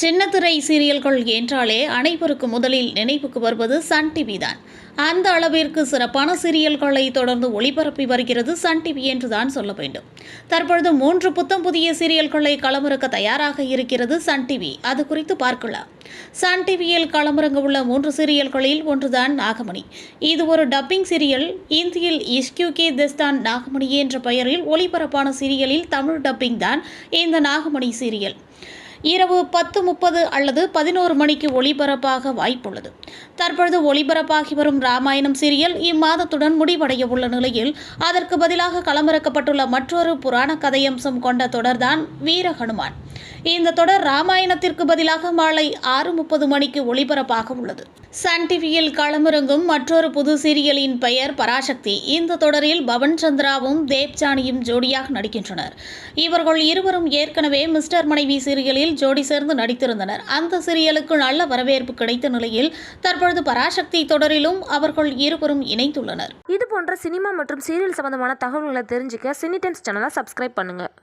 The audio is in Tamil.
சின்னத்திரை சீரியல்கள் என்றாலே அனைவருக்கும் முதலில் நினைவுக்கு வருவது சன் டிவி தான். அந்த அளவிற்கு சிறப்பான சீரியல்களை தொடர்ந்து ஒளிபரப்பி வருகிறது சன் டிவி என்றுதான் சொல்ல வேண்டும். தற்பொழுது மூன்று புத்தம் புதிய சீரியல்களை களமிறக்க தயாராக இருக்கிறது சன் டிவி. அது குறித்து பார்க்கலாம். சன் டிவியில் களமிறங்க உள்ள மூன்று சீரியல்களில் ஒன்றுதான் நாகமணி. இது ஒரு டப்பிங் சீரியல். இந்தியில் இஸ்கியூ கே தெஸ்தான் நாகமணி என்ற பெயரில் ஒளிபரப்பான சீரியலில் தமிழ் டப்பிங் தான் இந்த நாகமணி சீரியல். இரவு பத்து முப்பது அல்லது பதினோரு மணிக்கு ஒளிபரப்பாக வாய்ப்புள்ளது. தற்பொழுது ஒளிபரப்பாகி வரும் ராமாயணம் சீரியல் இம்மாதத்துடன் முடிவடைய உள்ள நிலையில் அதற்கு பதிலாக களமிறக்கப்பட்டுள்ள மற்றொரு புராண கதையம்சம் கொண்ட தொடர்தான் வீரஹனுமான். இந்த தொடர் ராமாயணத்திற்கு பதிலாக மாலை ஆறு முப்பது மணிக்கு ஒளிபரப்பாக உள்ளது. சன் டிவியில் களமிறங்கும் மற்றொரு புது சீரியலின் பெயர் பராசக்தி. இந்த தொடரில் பவன் சந்திராவும் தேவ்ஜானியும் ஜோடியாக நடிக்கின்றனர். இவர்கள் இருவரும் ஏற்கனவே மிஸ்டர் மனைவி சீரியலில் ஜோடி சேர்ந்து நடித்திருந்தனர். அந்த சீரியலுக்கு நல்ல வரவேற்பு கிடைத்த நிலையில் தற்பொழுது பராசக்தி தொடரிலும் அவர்கள் இருவரும் இணைந்துள்ளனர். இது போன்ற சினிமா மற்றும் சீரியல் சம்பந்தமான தகவல்களை தெரிஞ்சுக்க சினி டைம்ஸ் சேனலை சப்ஸ்கிரைப் பண்ணுங்கள்